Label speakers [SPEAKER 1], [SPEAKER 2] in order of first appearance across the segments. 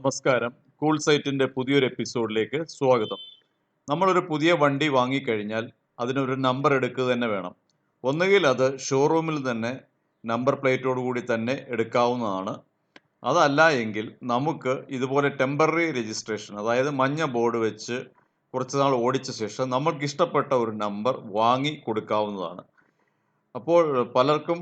[SPEAKER 1] നമസ്കാരം. കൂൾ സൈറ്റിന്റെ പുതിയൊരു എപ്പിസോഡിലേക്ക് സ്വാഗതം. നമ്മളൊരു പുതിയ വണ്ടി വാങ്ങിക്കഴിഞ്ഞാൽ അതിനൊരു നമ്പർ എടുക്കുക തന്നെ വേണം. ഒന്നുകിൽ അത് ഷോറൂമിൽ തന്നെ നമ്പർ പ്ലേറ്റോട് കൂടി തന്നെ എടുക്കാവുന്നതാണ്. അതല്ല എങ്കിൽ നമുക്ക് ഇതുപോലെ ടെമ്പററി രജിസ്ട്രേഷൻ അതായത് മഞ്ഞ ബോർഡ് വെച്ച് കുറച്ച് നാൾ ഓടിച്ച ശേഷം നമ്മൾക്ക് ഇഷ്ടപ്പെട്ട ഒരു നമ്പർ വാങ്ങി കൊടുക്കാവുന്നതാണ്. അപ്പോൾ പലർക്കും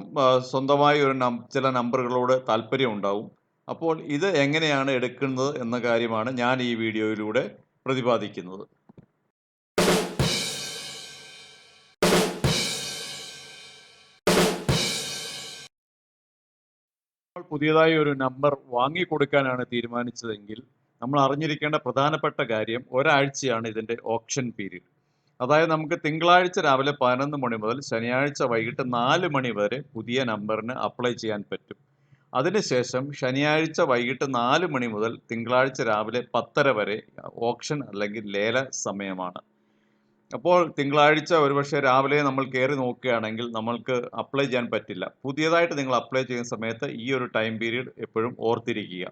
[SPEAKER 1] സ്വന്തമായി ഒരു ചില നമ്പറുകളോട് താല്പര്യം ഉണ്ടാവും അപ്പോൾ ഇത് എങ്ങനെയാണ് എടുക്കുന്നത് എന്ന കാര്യമാണ് ഞാൻ ഈ വീഡിയോയിലൂടെ പ്രതിപാദിക്കുന്നത്. പുതിയതായി ഒരു നമ്പർ വാങ്ങിക്കൊടുക്കാനാണ് തീരുമാനിച്ചതെങ്കിൽ നമ്മൾ അറിഞ്ഞിരിക്കേണ്ട പ്രധാനപ്പെട്ട കാര്യം ഒരാഴ്ചയാണ് ഇതിന്റെ ഓപ്ഷൻ പീരീഡ്. അതായത് നമുക്ക് തിങ്കളാഴ്ച രാവിലെ പതിനൊന്ന് മണി മുതൽ ശനിയാഴ്ച വൈകിട്ട് നാല് മണി വരെ പുതിയ നമ്പറിന് അപ്ലൈ ചെയ്യാൻ പറ്റും. അതിനുശേഷം ശനിയാഴ്ച വൈകിട്ട് നാല് മണി മുതൽ തിങ്കളാഴ്ച രാവിലെ പത്തര വരെ ഓപ്ഷൻ അല്ലെങ്കിൽ ലേല സമയമാണ്. അപ്പോൾ തിങ്കളാഴ്ച ഒരുപക്ഷെ രാവിലെ നമ്മൾ കയറി നോക്കുകയാണെങ്കിൽ നമ്മൾക്ക് അപ്ലൈ ചെയ്യാൻ പറ്റില്ല. പുതിയതായിട്ട് നിങ്ങൾ അപ്ലൈ ചെയ്യുന്ന സമയത്ത് ഈ ഒരു ടൈം പീരീഡ് എപ്പോഴും ഓർത്തിരിക്കുക.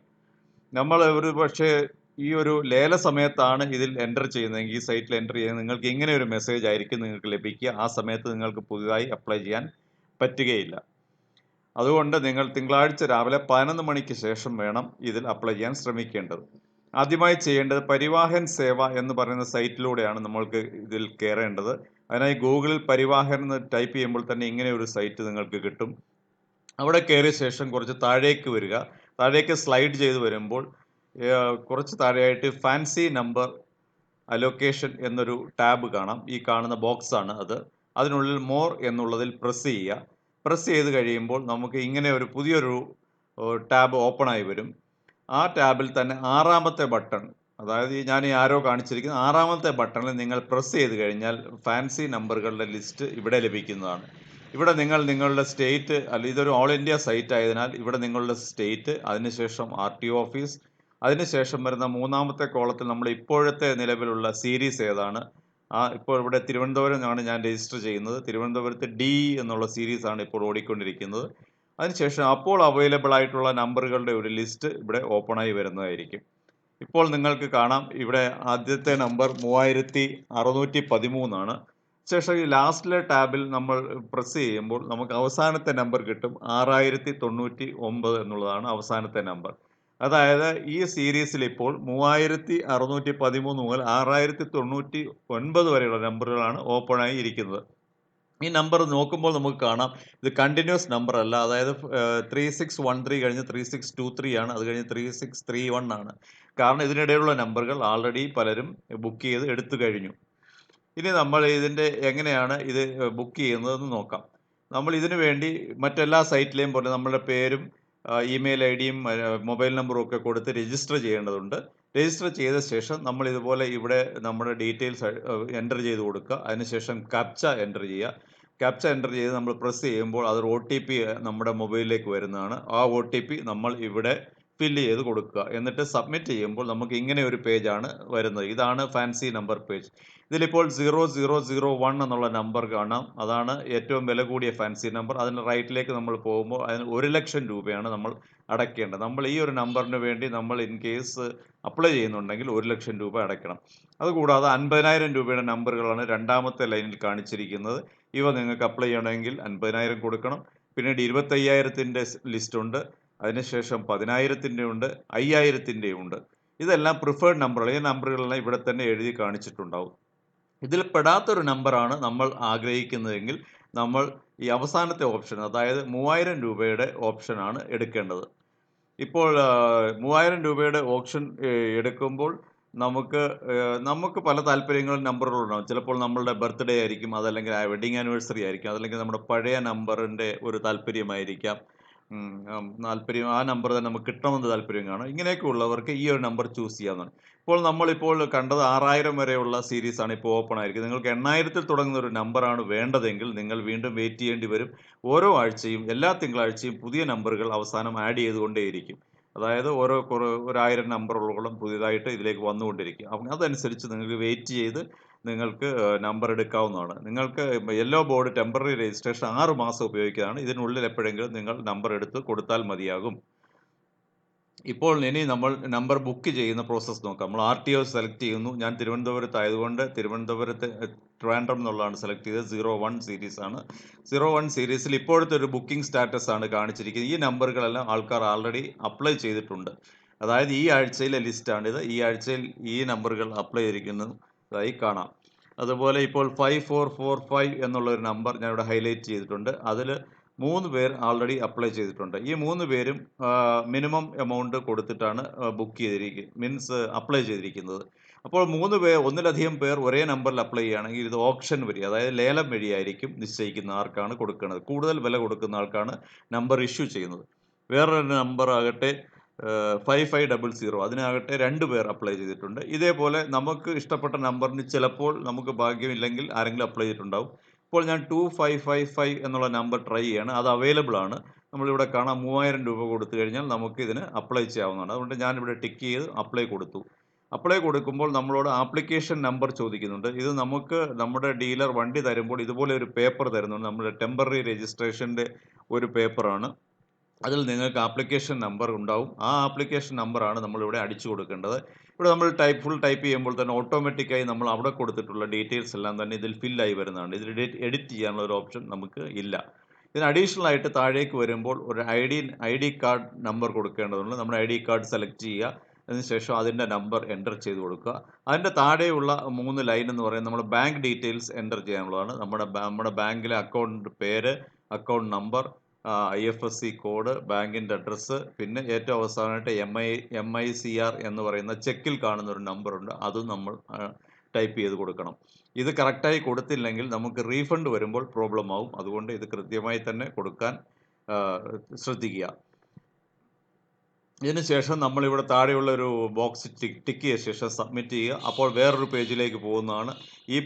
[SPEAKER 1] നമ്മൾ ഒരു പക്ഷേ ഈ ഒരു ലേല സമയത്താണ് ഇതിൽ എന്റർ ചെയ്യുന്നതെങ്കിൽ ഈ സൈറ്റിൽ എന്റർ ചെയ്യുന്നത് നിങ്ങൾക്ക് ഇങ്ങനെ ഒരു മെസ്സേജ് ആയിരിക്കും നിങ്ങൾക്ക് ലഭിക്കുക. ആ സമയത്ത് നിങ്ങൾക്ക് പുതുതായി അപ്ലൈ ചെയ്യാൻ പറ്റുകയില്ല. അതുകൊണ്ട് നിങ്ങൾ തിങ്കളാഴ്ച രാവിലെ പതിനൊന്ന് മണിക്ക് ശേഷം വേണം ഇതിൽ അപ്ലൈ ചെയ്യാൻ ശ്രമിക്കേണ്ടത്. ആദ്യമായി ചെയ്യേണ്ടത് പരിവാഹൻ സേവ എന്ന് പറയുന്ന സൈറ്റിലൂടെയാണ് നമ്മൾക്ക് ഇതിൽ കയറേണ്ടത്. അതിനായി ഗൂഗിളിൽ പരിവാഹൻ എന്ന് ടൈപ്പ് ചെയ്യുമ്പോൾ തന്നെ ഇങ്ങനെ ഒരു സൈറ്റ് നിങ്ങൾക്ക് കിട്ടും. അവിടെ കയറിയ ശേഷം കുറച്ച് താഴേക്ക് വരിക. താഴേക്ക് സ്ലൈഡ് ചെയ്ത് വരുമ്പോൾ കുറച്ച് താഴെയായിട്ട് ഫാൻസി നമ്പർ അലോക്കേഷൻ എന്നൊരു ടാബ് കാണാം. ഈ കാണുന്ന ബോക്സാണ് അത്. അതിനുള്ളിൽ മോർ എന്നുള്ളതിൽ പ്രസ് ചെയ്യുക. പ്രസ് ചെയ്ത് കഴിയുമ്പോൾ നമുക്ക് ഇങ്ങനെ ഒരു പുതിയൊരു ടാബ് ഓപ്പൺ ആയി വരും. ആ ടാബിൽ തന്നെ ആറാമത്തെ ബട്ടൺ അതായത് ഞാൻ ഈ ആരോ കാണിച്ചിരിക്കുന്ന ആറാമത്തെ ബട്ടണിൽ നിങ്ങൾ പ്രസ് ചെയ്ത് കഴിഞ്ഞാൽ ഫാൻസി നമ്പറുകളുടെ ലിസ്റ്റ് ഇവിടെ ലഭിക്കുന്നതാണ്. ഇവിടെ നിങ്ങൾ നിങ്ങളുടെ സ്റ്റേറ്റ് അല്ല ഇതൊരു ഓൾ ഇന്ത്യ സൈറ്റ് ആയതിനാൽ ഇവിടെ നിങ്ങളുടെ സ്റ്റേറ്റ് അതിനുശേഷം ആർ ടി ഓഫീസ് അതിനുശേഷം വരുന്ന മൂന്നാമത്തെ കോളത്തിൽ നമ്മൾ ഇപ്പോഴത്തെ നിലവിലുള്ള സീരീസ് ഏതാണ്? ആ ഇപ്പോൾ ഇവിടെ തിരുവനന്തപുരമാണ് ഞാൻ രജിസ്റ്റർ ചെയ്യുന്നത്. തിരുവനന്തപുരത്ത് ഡി എന്നുള്ള സീരീസ് ആണ് ഇപ്പോൾ ഓടിക്കൊണ്ടിരിക്കുന്നത്. അതിനുശേഷം അപ്പോൾ അവൈലബിൾ ആയിട്ടുള്ള നമ്പറുകളുടെ ഒരു ലിസ്റ്റ് ഇവിടെ ഓപ്പണായി വരുന്നതായിരിക്കും. ഇപ്പോൾ നിങ്ങൾക്ക് കാണാം ഇവിടെ ആദ്യത്തെ നമ്പർ മൂവായിരത്തി അറുന്നൂറ്റി പതിമൂന്നാണ് ശേഷം ഈ ലാസ്റ്റിലെ ടാബിൽ നമ്മൾ പ്രസ് ചെയ്യുമ്പോൾ നമുക്ക് അവസാനത്തെ നമ്പർ കിട്ടും ആറായിരത്തി തൊണ്ണൂറ്റി ഒമ്പത് എന്നുള്ളതാണ് അവസാനത്തെ നമ്പർ. അതായത് ഈ സീരീസിൽ ഇപ്പോൾ മൂവായിരത്തി അറുന്നൂറ്റി പതിമൂന്ന് മുതൽ ആറായിരത്തി തൊണ്ണൂറ്റി ഒൻപത് വരെയുള്ള നമ്പറുകളാണ് ഓപ്പണായി ഇരിക്കുന്നത്. ഈ നമ്പർ നോക്കുമ്പോൾ നമുക്ക് കാണാം. ഇത് കണ്ടിന്യൂസ് നമ്പർ അല്ല. അതായത് ത്രീ സിക്സ് വൺ ത്രീ കഴിഞ്ഞ് ത്രീ സിക്സ് ടു ത്രീ ആണ്. അത് കഴിഞ്ഞ് ത്രീ സിക്സ് ത്രീ വൺ ആണ്. കാരണം ഇതിനിടയിലുള്ള നമ്പറുകൾ ആൾറെഡി പലരും ബുക്ക് ചെയ്ത് എടുത്തു കഴിഞ്ഞു. ഇനി നമ്മൾ ഇതിന്റെ എങ്ങനെയാണ് ഇത് ബുക്ക് ചെയ്യുന്നതെന്ന് നോക്കാം. നമ്മൾ ഇതിനു വേണ്ടി മറ്റെല്ലാ സൈറ്റിലെയും പോലെ നമ്മളുടെ പേരും ഇമെയിൽ ഐ ഡിയും മൊബൈൽ നമ്പറും ഒക്കെ കൊടുത്ത് രജിസ്റ്റർ ചെയ്യേണ്ടതുണ്ട്. രജിസ്റ്റർ ചെയ്ത ശേഷം നമ്മൾ ഇതുപോലെ ഇവിടെ നമ്മുടെ ഡീറ്റെയിൽസ് എന്റർ ചെയ്ത് കൊടുക്കുക. അതിനുശേഷം ക്യാപ്ച എന്റർ ചെയ്യുക. ക്യാപ്ച എന്റർ ചെയ്ത് നമ്മൾ പ്രസ് ചെയ്യുമ്പോൾ അതൊരു ഒ ടി പി നമ്മുടെ മൊബൈലിലേക്ക് വരുന്നതാണ്. ആ ഒ ടി പി നമ്മൾ ഇവിടെ ഫില്ല് ചെയ്ത് കൊടുക്കുക. എന്നിട്ട് സബ്മിറ്റ് ചെയ്യുമ്പോൾ നമുക്ക് ഇങ്ങനെ ഒരു പേജാണ് വരുന്നത്. ഇതാണ് ഫാൻസി നമ്പർ പേജ് ഇതിലിപ്പോൾ സീറോ സീറോ സീറോ വൺ എന്നുള്ള നമ്പർ കാണാം. അതാണ് ഏറ്റവും വില കൂടിയ ഫാൻസി നമ്പർ അതിന് റൈറ്റിലേക്ക് നമ്മൾ പോകുമ്പോൾ അതിന് ഒരു ലക്ഷം രൂപയാണ് നമ്മൾ അടയ്ക്കേണ്ടത്. നമ്മൾ ഈ ഒരു നമ്പറിന് വേണ്ടി നമ്മൾ ഇൻ കേസ് അപ്ലൈ ചെയ്യുന്നുണ്ടെങ്കിൽ ഒരു ലക്ഷം രൂപ അടയ്ക്കണം. അതുകൂടാതെ അൻപതിനായിരം രൂപയുടെ നമ്പറുകളാണ് രണ്ടാമത്തെ ലൈനിൽ കാണിച്ചിരിക്കുന്നത്. ഇവ നിങ്ങൾക്ക് അപ്ലൈ ചെയ്യണമെങ്കിൽ അൻപതിനായിരം കൊടുക്കണം. പിന്നീട് ഇരുപത്തയ്യായിരത്തിന്റെ ലിസ്റ്റ് ഉണ്ട്. അതിനുശേഷം പതിനായിരത്തിന്റെ ഉണ്ട് അയ്യായിരത്തിന്റെ ഉണ്ട് ഇതെല്ലാം പ്രിഫേർഡ് നമ്പറുകൾ ഈ നമ്പറുകളെല്ലാം ഇവിടെ തന്നെ എഴുതി കാണിച്ചിട്ടുണ്ടാവും. ഇതിൽ പെടാത്തൊരു നമ്പറാണ് നമ്മൾ ആഗ്രഹിക്കുന്നതെങ്കിൽ നമ്മൾ ഈ അവസാനത്തെ ഓപ്ഷൻ അതായത് മൂവായിരം രൂപയുടെ ഓപ്ഷനാണ് എടുക്കേണ്ടത്. ഇപ്പോൾ മൂവായിരം രൂപയുടെ ഓപ്ഷൻ എടുക്കുമ്പോൾ നമുക്ക് നമുക്ക് പല താല്പര്യങ്ങളും നമ്പറുകളുണ്ടാവും ചിലപ്പോൾ നമ്മളുടെ ബർത്ത്ഡേ ആയിരിക്കും അതല്ലെങ്കിൽ വെഡിങ് ആനിവേഴ്സറി ആയിരിക്കും അതല്ലെങ്കിൽ നമ്മുടെ പഴയ നമ്പറിന്റെ ഒരു താല്പര്യമായിരിക്കാം. താല്പര്യം ആ നമ്പർ തന്നെ നമുക്ക് കിട്ടണമെന്ന് താല്പര്യം കാണും. ഇങ്ങനെയൊക്കെ ഉള്ളവർക്ക് ഈ ഒരു നമ്പർ ചൂസ് ചെയ്യാവുന്നതാണ് ഇപ്പോൾ നമ്മളിപ്പോൾ കണ്ടത് ആറായിരം വരെയുള്ള ആണ് ഇപ്പോൾ ഓപ്പൺ ആയിരിക്കുന്നത്. നിങ്ങൾക്ക് എണ്ണായിരത്തിൽ തുടങ്ങുന്ന ഒരു നമ്പറാണ് വേണ്ടതെങ്കിൽ നിങ്ങൾ വീണ്ടും വെയിറ്റ് ചെയ്യേണ്ടി വരും. ഓരോ ആഴ്ചയും എല്ലാ തിങ്കളാഴ്ചയും പുതിയ നമ്പറുകൾ അവസാനം ആഡ് ചെയ്തുകൊണ്ടേയിരിക്കും. അതായത് ഓരോ കുറേ ഒരായിരം നമ്പറുകളോളം പുതിയതായിട്ട് ഇതിലേക്ക് വന്നുകൊണ്ടിരിക്കും. അപ്പം അതനുസരിച്ച് നിങ്ങൾക്ക് വെയിറ്റ് ചെയ്ത് നിങ്ങൾക്ക് നമ്പർ എടുക്കാവുന്നതാണ്. നിങ്ങൾക്ക് യെല്ലോ ബോർഡ് ടെമ്പററി രജിസ്ട്രേഷൻ ആറ് മാസം ഉപയോഗിക്കുന്നതാണ്. ഇതിനുള്ളിൽ എപ്പോഴെങ്കിലും നിങ്ങൾ നമ്പർ എടുത്ത് കൊടുത്താൽ മതിയാകും. ഇപ്പോൾ ഇനി നമ്മൾ നമ്പർ ബുക്ക് ചെയ്യുന്ന പ്രോസസ്സ് നോക്കാം. നമ്മൾ ആർ ടി ഒ സെലക്ട് ചെയ്യുന്നു. ഞാൻ തിരുവനന്തപുരത്ത് ആയതുകൊണ്ട് തിരുവനന്തപുരത്ത് ട്രിവാൻഡ്രം എന്നുള്ളതാണ്. സെലക്ട് ചെയ്തത് സീറോ വൺ സീരീസ് ആണ്. സീറോ വൺ സീരീസിൽ ഇപ്പോഴത്തെ ഒരു ബുക്കിംഗ് സ്റ്റാറ്റസ് ആണ് കാണിച്ചിരിക്കുന്നത്. ഈ നമ്പറുകളെല്ലാം ആൾക്കാർ ആൾറെഡി അപ്ലൈ ചെയ്തിട്ടുണ്ട്. അതായത് ഈ ആഴ്ചയിലെ ലിസ്റ്റാണിത് ഈ ആഴ്ചയിൽ ഈ നമ്പറുകൾ അപ്ലൈ ചെയ്തിരിക്കുന്നതായി കാണാം. അതുപോലെ ഇപ്പോൾ ഫൈവ് ഫോർ ഫോർ ഫൈവ് എന്നുള്ള ഒരു നമ്പർ ഞാൻ ഇവിടെ ഹൈലൈറ്റ് ചെയ്തിട്ടുണ്ട്. അതിൽ മൂന്ന് പേർ ആൾറെഡി അപ്ലൈ ചെയ്തിട്ടുണ്ട്. ഈ മൂന്ന് പേരും മിനിമം എമൗണ്ട് കൊടുത്തിട്ടാണ് ബുക്ക് ചെയ്തിരിക്കുക മീൻസ് അപ്ലൈ ചെയ്തിരിക്കുന്നത്. അപ്പോൾ മൂന്ന് പേർ ഒന്നിലധികം പേർ ഒരേ നമ്പറിൽ അപ്ലൈ ചെയ്യുകയാണെങ്കിൽ ഇത് ഓപ്ഷൻ വഴി അതായത് ലേലം വഴിയായിരിക്കും നിശ്ചയിക്കുന്ന ആർക്കാണ് കൊടുക്കുന്നത്. കൂടുതൽ വില കൊടുക്കുന്ന ആൾക്കാണ് നമ്പർ ഇഷ്യൂ ചെയ്യുന്നത്. വേറൊരു നമ്പർ ആകട്ടെ ഫൈവ് ഫൈവ് ഡബിൾ സീറോ അതിനാകട്ടെ രണ്ട് പേർ അപ്ലൈ ചെയ്തിട്ടുണ്ട്. ഇതേപോലെ നമുക്ക് ഇഷ്ടപ്പെട്ട നമ്പറിന് ചിലപ്പോൾ നമുക്ക് ഭാഗ്യമില്ലെങ്കിൽ ആരെങ്കിലും അപ്ലൈ ചെയ്തിട്ടുണ്ടാവും. ഇപ്പോൾ ഞാൻ ടു ഫൈവ് ഫൈവ് ഫൈവ് എന്നുള്ള നമ്പർ ട്രൈ ചെയ്യാണ്. അത് അവൈലബിൾ ആണ്. നമ്മളിവിടെ കാണാം മൂവായിരം രൂപ കൊടുത്തു കഴിഞ്ഞാൽ നമുക്ക് ഇതിന് അപ്ലൈ ചെയ്യാവുന്നതാണ്. അതുകൊണ്ട് ഞാനിവിടെ ടിക്ക് ചെയ്ത് അപ്ലൈ കൊടുത്തു. അപ്ലൈ കൊടുക്കുമ്പോൾ നമ്മളോട് ആപ്ലിക്കേഷൻ നമ്പർ ചോദിക്കുന്നുണ്ട്. ഇത് നമുക്ക് നമ്മുടെ ഡീലർ വണ്ടി തരുമ്പോൾ ഇതുപോലെ ഒരു പേപ്പർ തരുന്നുണ്ട്. നമ്മുടെ ടെമ്പററി രജിസ്ട്രേഷന്റെ ഒരു പേപ്പറാണ് അതിൽ നിങ്ങൾക്ക് ആപ്ലിക്കേഷൻ നമ്പർ ഉണ്ടാവും. ആ ആപ്ലിക്കേഷൻ നമ്പറാണ് നമ്മളിവിടെ അടിച്ചു കൊടുക്കേണ്ടത്. ഇവിടെ നമ്മൾ ടൈപ്പ് ഫുൾ ടൈപ്പ് ചെയ്യുമ്പോൾ തന്നെ ഓട്ടോമാറ്റിക്കായി നമ്മൾ അവിടെ കൊടുത്തിട്ടുള്ള ഡീറ്റെയിൽസ് എല്ലാം തന്നെ ഇതിൽ ഫില്ലായി വരുന്നതാണ്. ഇതിൽ എഡിറ്റ് ചെയ്യാനുള്ള ഒരു ഓപ്ഷൻ നമുക്ക് ഇല്ല. ഇതിന് അഡീഷണൽ ആയിട്ട് താഴേക്ക് വരുമ്പോൾ ഒരു I D I D card number കൊടുക്കേണ്ടതുണ്ട്. നമ്മുടെ ഐ ഡി കാർഡ് സെലക്ട് ചെയ്യുക. അതിനുശേഷം അതിന്റെ നമ്പർ എന്റർ ചെയ്ത് കൊടുക്കുക. അതിന്റെ താഴെയുള്ള മൂന്ന് ലൈൻ എന്ന് പറയുന്നത് നമ്മൾ ബാങ്ക് ഡീറ്റെയിൽസ് എന്റർ ചെയ്യാനുള്ളതാണ്. നമ്മുടെ നമ്മുടെ ബാങ്കിലെ അക്കൗണ്ട് പേര് account number I F S C code ബാങ്കിന്റെ അഡ്രസ്സ് പിന്നെ ഏറ്റവും അവസാനമായിട്ട് M I M I C R എന്ന് പറയുന്ന ചെക്കിൽ കാണുന്ന ഒരു നമ്പറുണ്ട് അതും നമ്മൾ ടൈപ്പ് ചെയ്ത് കൊടുക്കണം. ഇത് കറക്റ്റായി കൊടുത്തില്ലെങ്കിൽ നമുക്ക് റീഫണ്ട് വരുമ്പോൾ പ്രോബ്ലം ആവും. അതുകൊണ്ട് ഇത് കൃത്യമായി തന്നെ കൊടുക്കാൻ ശ്രദ്ധിക്കുക. ഇതിന് ശേഷം നമ്മളിവിടെ താഴെയുള്ള ഒരു ബോക്സ് ടിക്ക് ചെയ്ത ശേഷം സബ്മിറ്റ് ചെയ്യുക. അപ്പോൾ വേറൊരു പേജിലേക്ക് പോകുന്നതാണ്. ഈ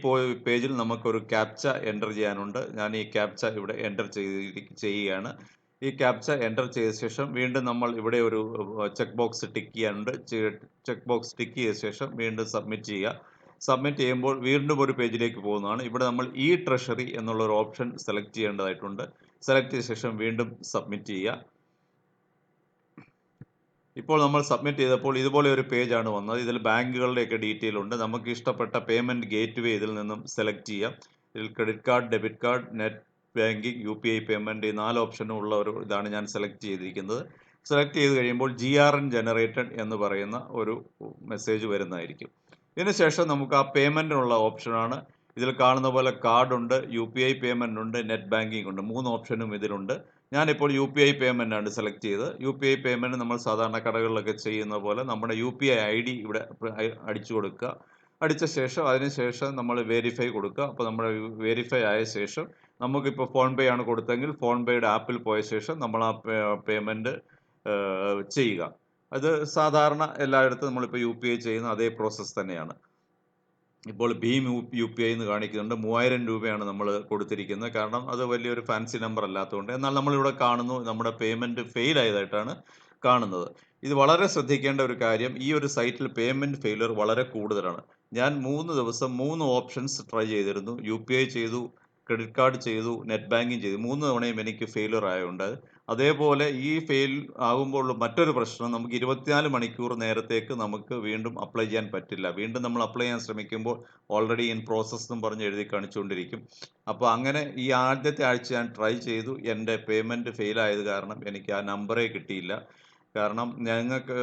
[SPEAKER 1] പേജിൽ നമുക്കൊരു ക്യാപ്ച എന്റർ ചെയ്യാനുണ്ട്. ഞാൻ ഈ ക്യാപ്ച ഇവിടെ എന്റർ ചെയ്ത് ചെയ്യുകയാണ്. ഈ ക്യാപ്ച എന്റർ ചെയ്ത ശേഷം വീണ്ടും നമ്മൾ ഇവിടെ ഒരു ചെക്ക് ബോക്സ് ടിക്ക് ചെയ്യാനുണ്ട്. ചെക്ക് ബോക്സ് ടിക്ക് ചെയ്ത ശേഷം വീണ്ടും സബ്മിറ്റ് ചെയ്യുക. സബ്മിറ്റ് ചെയ്യുമ്പോൾ വീണ്ടും ഒരു പേജിലേക്ക് പോകുന്നതാണ്. ഇവിടെ നമ്മൾ ഈ ട്രഷറി എന്നുള്ള ഒരു ഓപ്ഷൻ സെലക്ട് ചെയ്യേണ്ടതായിട്ടുണ്ട്. സെലക്ട് ചെയ്ത ശേഷം വീണ്ടും സബ്മിറ്റ് ചെയ്യുക. ഇപ്പോൾ നമ്മൾ സബ്മിറ്റ് ചെയ്തപ്പോൾ ഇതുപോലെ ഒരു പേജ് ആണ് വന്നത്. ഇതിൽ ബാങ്കുകളുടെയൊക്കെ ഡീറ്റെയിൽ ഉണ്ട്. നമുക്ക് ഇഷ്ടപ്പെട്ട പേയ്മെന്റ് ഗേറ്റ് വേ ഇതിൽ നിന്നും സെലക്ട് ചെയ്യാം. ഇതിൽ credit card debit card net banking U P I payment ഈ നാല് ഓപ്ഷനും ഉള്ള ഒരു ഇതാണ് ഞാൻ സെലക്ട് ചെയ്തിരിക്കുന്നത്. സെലക്ട് ചെയ്ത് കഴിയുമ്പോൾ ജി ആർ എൻ ജനറേറ്റഡ് എന്ന് പറയുന്ന ഒരു മെസ്സേജ് വരുന്നതായിരിക്കും. ഇതിനുശേഷം നമുക്ക് ആ പേയ്മെന്റിനുള്ള ഓപ്ഷനാണ് ഇതിൽ കാണുന്ന പോലെ കാർഡുണ്ട് യു പി ഐ പേയ്മെന്റ് ഉണ്ട് നെറ്റ് ബാങ്കിങ് ഉണ്ട്. മൂന്ന് ഓപ്ഷനും ഇതിലുണ്ട്. ഞാനിപ്പോൾ യു പി ഐ ആണ് സെലക്ട് ചെയ്ത്. യു പി ഐ പേയ്മെന്റ് നമ്മൾ സാധാരണ കടകളിലൊക്കെ ചെയ്യുന്ന പോലെ നമ്മുടെ U P I I D ഇവിടെ അടിച്ചു കൊടുക്കുക. അടിച്ച ശേഷം അതിന് ശേഷം നമ്മൾ വെരിഫൈ കൊടുക്കുക. അപ്പോൾ നമ്മൾ വെരിഫൈ ആയ ശേഷം നമുക്കിപ്പോൾ ഫോൺ പേ ആണ് കൊടുത്തെങ്കിൽ ഫോൺ പേയുടെ ആപ്പിൽ പോയ ശേഷം നമ്മൾ ആ പേയ്മെന്റ് ചെയ്യുക. അത് സാധാരണ എല്ലായിടത്തും നമ്മളിപ്പോൾ യു പി ഐ ചെയ്യുന്ന അതേ പ്രോസസ്സ് തന്നെയാണ്. ഇപ്പോൾ ഭീം യു പി ഐ എന്ന് കാണിക്കുന്നുണ്ട്. മൂവായിരം രൂപയാണ് നമ്മൾ കൊടുത്തിരിക്കുന്നത്. കാരണം അത് വലിയൊരു ഫാൻസി നമ്പർ അല്ലാത്തതുകൊണ്ട്. എന്നാൽ നമ്മളിവിടെ കാണുന്നു നമ്മുടെ പേയ്മെന്റ് ഫെയിൽ ആയതായിട്ടാണ് കാണുന്നത്. ഇത് വളരെ ശ്രദ്ധിക്കേണ്ട ഒരു കാര്യം ഈ ഒരു സൈറ്റിൽ പേയ്മെന്റ് ഫെയിലർ വളരെ കൂടുതലാണ്. ഞാൻ മൂന്ന് ദിവസം മൂന്ന് ഓപ്ഷൻസ് ട്രൈ ചെയ്തിരുന്നു. യു പി ഐ ചെയ്തു ക്രെഡിറ്റ് കാർഡ് ചെയ്തു നെറ്റ് ബാങ്കിങ് ചെയ്തു. മൂന്ന് തവണയും എനിക്ക് ഫെയിലർ ആയതുകൊണ്ട് അതേപോലെ ഈ ഫെയിൽ ആകുമ്പോൾ മറ്റൊരു പ്രശ്നം നമുക്ക് ഇരുപത്തിനാല് മണിക്കൂർ നേരത്തേക്ക് നമുക്ക് വീണ്ടും അപ്ലൈ ചെയ്യാൻ പറ്റില്ല. വീണ്ടും നമ്മൾ അപ്ലൈ ചെയ്യാൻ ശ്രമിക്കുമ്പോൾ ഓൾറെഡി ഇൻ പ്രോസസ് എന്നും പറഞ്ഞ് എഴുതി കാണിച്ചുകൊണ്ടിരിക്കും. അപ്പോൾ അങ്ങനെ ഈ ആദ്യത്തെ ആഴ്ച ഞാൻ ട്രൈ ചെയ്തു. എന്റെ പേയ്മെന്റ് ഫെയിലായത് കാരണം എനിക്ക് ആ നമ്പറേ കിട്ടിയില്ല. കാരണം ഞങ്ങൾക്ക്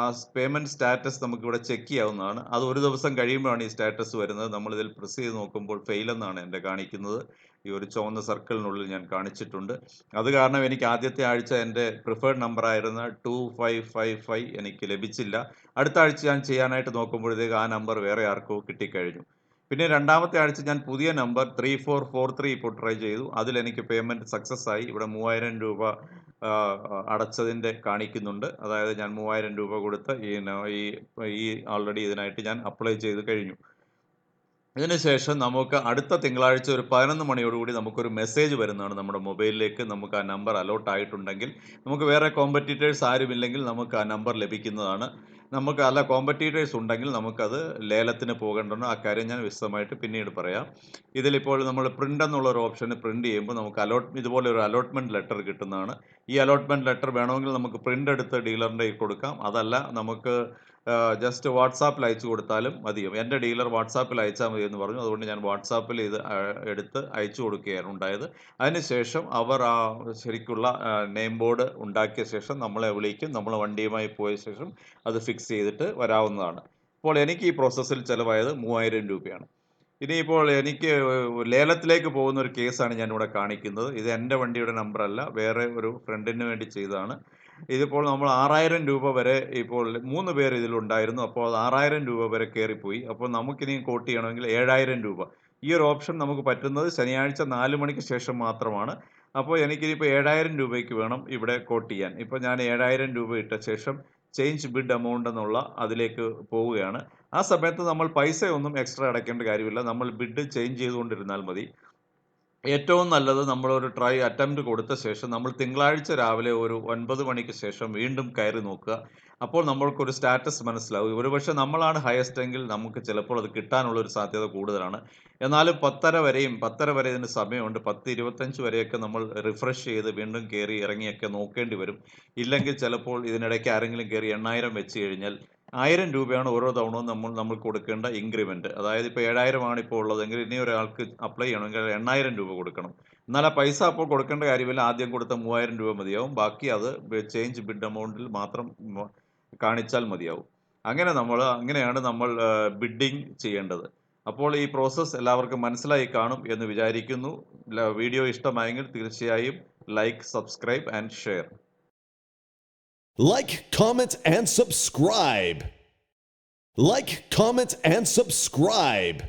[SPEAKER 1] ആ പേയ്മെന്റ് സ്റ്റാറ്റസ് നമുക്കിവിടെ ചെക്ക് ചെയ്യാവുന്നതാണ്. അത് ഒരു ദിവസം കഴിയുമ്പോഴാണ് ഈ സ്റ്റാറ്റസ് വരുന്നത്. നമ്മളിതിൽ പ്രസ് ചെയ്ത് നോക്കുമ്പോൾ ഫെയിൽ എന്നാണ് എന്റെ കാണിക്കുന്നത്. ഈ ഒരു ചുവന്ന സർക്കിളിനുള്ളിൽ ഞാൻ കാണിച്ചിട്ടുണ്ട്. അത് കാരണം എനിക്ക് ആദ്യത്തെ ആഴ്ച എന്റെ പ്രിഫേർഡ് നമ്പർ ആയിരുന്ന ടു ഫൈവ് ഫൈവ് ഫൈവ് എനിക്ക് ലഭിച്ചില്ല. അടുത്ത ആഴ്ച ഞാൻ ചെയ്യാനായിട്ട് നോക്കുമ്പോഴത്തേക്ക് ആ നമ്പർ വേറെ ആർക്കോ കിട്ടിക്കഴിഞ്ഞു. പിന്നെ രണ്ടാമത്തെ ആഴ്ച ഞാൻ പുതിയ number three four four three ഇപ്പോൾ ട്രൈ ചെയ്തു. അതിൽ എനിക്ക് പേയ്മെന്റ് സക്സസ് ആയി. ഇവിടെ മൂവായിരം രൂപ അടച്ചതിന്റെ കാണിക്കുന്നുണ്ട്. അതായത് ഞാൻ മൂവായിരം രൂപ കൊടുത്ത് ഈ ഈ ഓൾറെഡി ഇതിനായിട്ട് ഞാൻ അപ്ലൈ ചെയ്ത് കഴിഞ്ഞു. ഇതിനുശേഷം നമുക്ക് അടുത്ത തിങ്കളാഴ്ച ഒരു പതിനൊന്ന് മണിയോടുകൂടി നമുക്കൊരു മെസ്സേജ് വരുന്നതാണ് നമ്മുടെ മൊബൈലിലേക്ക്. നമുക്ക് ആ നമ്പർ അലോട്ട് ആയിട്ടുണ്ടെങ്കിൽ നമുക്ക് വേറെ കോമ്പറ്റീറ്റേഴ്സ് ആരുമില്ലെങ്കിൽ നമുക്ക് ആ നമ്പർ ലഭിക്കുന്നതാണ്. നമുക്ക് അല്ല കോമ്പറ്റീറ്റേഴ്സ് ഉണ്ടെങ്കിൽ നമുക്കത് ലേലത്തിന് പോകേണ്ടതാണ്. ആ കാര്യം ഞാൻ വിശദമായിട്ട് പിന്നീട് പറയാം. ഇതിലിപ്പോൾ നമ്മൾ പ്രിന്റ് എന്നുള്ള ഒരു ഓപ്ഷന് പ്രിന്റ് ചെയ്യുമ്പോൾ നമുക്ക് അലോട്ട് ഇതുപോലെ ഒരു അലോട്ട്മെന്റ് ലെറ്റർ കിട്ടുന്നതാണ്. ഈ അലോട്ട്മെന്റ് ലെറ്റർ വേണമെങ്കിൽ നമുക്ക് പ്രിന്റ് എടുത്ത് ഡീലറിന്റെ കൊടുക്കാം. അതല്ല നമുക്ക് ജസ്റ്റ് വാട്സാപ്പിൽ അയച്ചു കൊടുത്താലും മതിയും എന്റെ ഡീലർ വാട്സാപ്പിൽ അയച്ചാൽ മതി എന്ന് പറഞ്ഞു. അതുകൊണ്ട് ഞാൻ വാട്സാപ്പിൽ ഇത് എടുത്ത് അയച്ചു കൊടുക്കുകയാണ് ഉണ്ടായത്. അതിനുശേഷം അവർ ആ ശരിക്കുള്ള നെയിം ബോർഡ് ഉണ്ടാക്കിയ ശേഷം നമ്മളെ വിളിക്കും. നമ്മൾ വണ്ടിയുമായി പോയ ശേഷം അത് ഫിക്സ് ചെയ്തിട്ട് വരാവുന്നതാണ്. അപ്പോൾ എനിക്ക് ഈ പ്രോസസ്സിൽ ചിലവായത് മൂവായിരം രൂപയാണ്. ഇനിയിപ്പോൾ എനിക്ക് ലേലത്തിലേക്ക് പോകുന്ന ഒരു കേസാണ് ഇവിടെ കാണിക്കുന്നത്. ഇത് എന്റെ വണ്ടിയുടെ നമ്പറല്ല വേറെ ഒരു ഫ്രണ്ടിന് വേണ്ടി ചെയ്തതാണ്. ഇതിപ്പോൾ നമ്മൾ ആറായിരം രൂപ വരെ ഇപ്പോൾ മൂന്ന് പേർ ഇതിലുണ്ടായിരുന്നു. അപ്പോൾ ആറായിരം രൂപ വരെ കയറിപ്പോയി. അപ്പോൾ നമുക്കിനി കോട്ട് ചെയ്യണമെങ്കിൽ ഏഴായിരം രൂപ. ഈ ഒരു ഓപ്ഷൻ നമുക്ക് പറ്റുന്നത് ശനിയാഴ്ച നാല് മണിക്ക് ശേഷം മാത്രമാണ്. അപ്പോൾ എനിക്കിനിപ്പോൾ ഏഴായിരം രൂപയ്ക്ക് വേണം ഇവിടെ കോട്ട് ചെയ്യാൻ. ഇപ്പോൾ ഞാൻ ഏഴായിരം രൂപ ഇട്ട ശേഷം ചേഞ്ച് ബിഡ് എമൗണ്ട് എന്നുള്ള അതിലേക്ക് പോവുകയാണ്. ആ സമയത്ത് നമ്മൾ പൈസ ഒന്നും എക്സ്ട്രാ അടയ്ക്കേണ്ട കാര്യമില്ല. നമ്മൾ ബിഡ് ചേഞ്ച് ചെയ്തുകൊണ്ടിരുന്നാൽ മതി. ഏറ്റവും നല്ലത് നമ്മളൊരു ട്രൈ അറ്റംപ്റ്റ് കൊടുത്ത ശേഷം നമ്മൾ തിങ്കളാഴ്ച രാവിലെ ഒരു ഒൻപത് മണിക്ക് ശേഷം വീണ്ടും കയറി നോക്കുക. അപ്പോൾ നമ്മൾക്കൊരു സ്റ്റാറ്റസ് മനസ്സിലാവും. ഒരുപക്ഷെ നമ്മളാണ് ഹയസ്റ്റ് എങ്കിൽ നമുക്ക് ചിലപ്പോൾ അത് കിട്ടാനുള്ള ഒരു സാധ്യത കൂടുതലാണ്. എന്നാലും പത്തര വരെയും പത്തര വരെ ഇതിന് സമയമുണ്ട്. പത്ത് ഇരുപത്തഞ്ച് വരെയൊക്കെ നമ്മൾ റിഫ്രഷ് ചെയ്ത് വീണ്ടും കയറി ഇറങ്ങിയൊക്കെ നോക്കേണ്ടി വരും. ഇല്ലെങ്കിൽ ചിലപ്പോൾ ഇതിനിടയ്ക്ക് ആരെങ്കിലും കയറി എണ്ണായിരം വെച്ച് കഴിഞ്ഞാൽ ആയിരം രൂപയാണ് ഓരോ തവണവും നമ്മൾ നമ്മൾ കൊടുക്കേണ്ട ഇൻക്രിമെന്റ് അതായത് ഇപ്പോൾ ഏഴായിരമാണ് ഇപ്പോൾ ഉള്ളതെങ്കിൽ ഇനി ഒരാൾക്ക് അപ്ലൈ ചെയ്യണമെങ്കിൽ എണ്ണായിരം രൂപ കൊടുക്കണം. എന്നാൽ ആ പൈസ അപ്പോൾ കൊടുക്കേണ്ട കാര്യമില്ല. ആദ്യം കൊടുത്ത മൂവായിരം രൂപ മതിയാവും. ബാക്കി അത് ചേഞ്ച് ബിഡ് എമൗണ്ടിൽ മാത്രം കാണിച്ചാൽ മതിയാവും. അങ്ങനെ നമ്മൾ അങ്ങനെയാണ് നമ്മൾ ബിഡിങ് ചെയ്യേണ്ടത്. അപ്പോൾ ഈ പ്രോസസ്സ് എല്ലാവർക്കും മനസ്സിലായി കാണും എന്ന് വിചാരിക്കുന്നു. വീഡിയോ ഇഷ്ടമായെങ്കിൽ തീർച്ചയായും like subscribe and share
[SPEAKER 2] Like, comment, and subscribe. Like, comment, and subscribe.